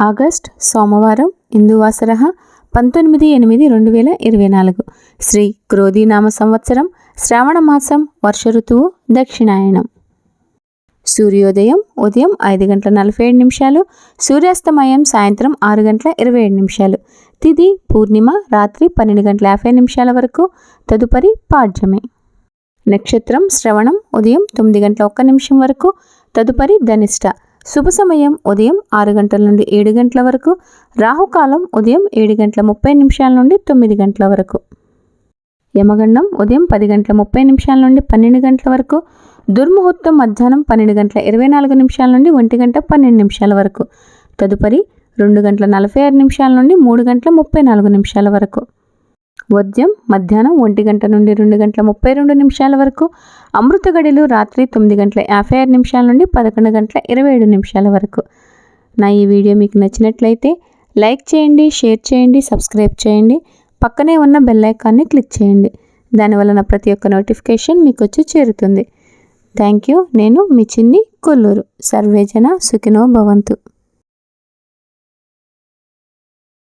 August సోమవారం ఇందువాసర పంతొమ్మిది ఎనిమిది రెండు వేల ఇరవై నాలుగు. శ్రీ క్రోధీనామ సంవత్సరం శ్రావణ మాసం వర్ష ఋతువు దక్షిణాయనం. సూర్యోదయం ఉదయం ఐదు గంటల నలభై ఏడు నిమిషాలు. సూర్యాస్తమయం సాయంత్రం ఆరు గంటల ఇరవై ఏడు నిమిషాలు. తిది పూర్ణిమ రాత్రి పన్నెండు గంటల యాభై నిమిషాల వరకు. తదుపరి పాడ్యమే. నక్షత్రం శ్రవణం ఉదయం తొమ్మిది గంటల ఒక్క నిమిషం వరకు. తదుపరి ధనిష్ట. శుభ సమయం ఉదయం ఆరు గంటల నుండి ఏడు గంటల వరకు. రాహుకాలం ఉదయం ఏడు గంటల ముప్పై నిమిషాల నుండి తొమ్మిది గంటల వరకు. యమగండం ఉదయం పది గంటల ముప్పై నిమిషాల నుండి పన్నెండు గంటల వరకు. దుర్ముహూర్తం మధ్యాహ్నం పన్నెండు గంటల ఇరవై నాలుగు నిమిషాల నుండి ఒంటి గంట పన్నెండు నిమిషాల వరకు. తదుపరి రెండు గంటల నలభై ఆరు నిమిషాల నుండి మూడు గంటల ముప్పై నాలుగు నిమిషాల వరకు. ఉదయం మధ్యాహ్నం ఒంటి గంట నుండి రెండు గంటల ముప్పై రెండు నిమిషాల వరకు అమృత గడిలు రాత్రి తొమ్మిది గంటల యాభై ఆరు నిమిషాల నుండి పదకొండు గంటల ఇరవై ఏడు నిమిషాల వరకు. నా ఈ వీడియో మీకు నచ్చినట్లయితే లైక్ చేయండి షేర్ చేయండి సబ్స్క్రైబ్ చేయండి పక్కనే ఉన్న బెల్ ఐకాన్ని క్లిక్ చేయండి. దానివలన ప్రతి ఒక్క నోటిఫికేషన్ మీకు వచ్చి చేరుతుంది. Thank you. నేను మీ చిన్ని కొల్లూరు. సర్వేజన సుఖినో భవంతు.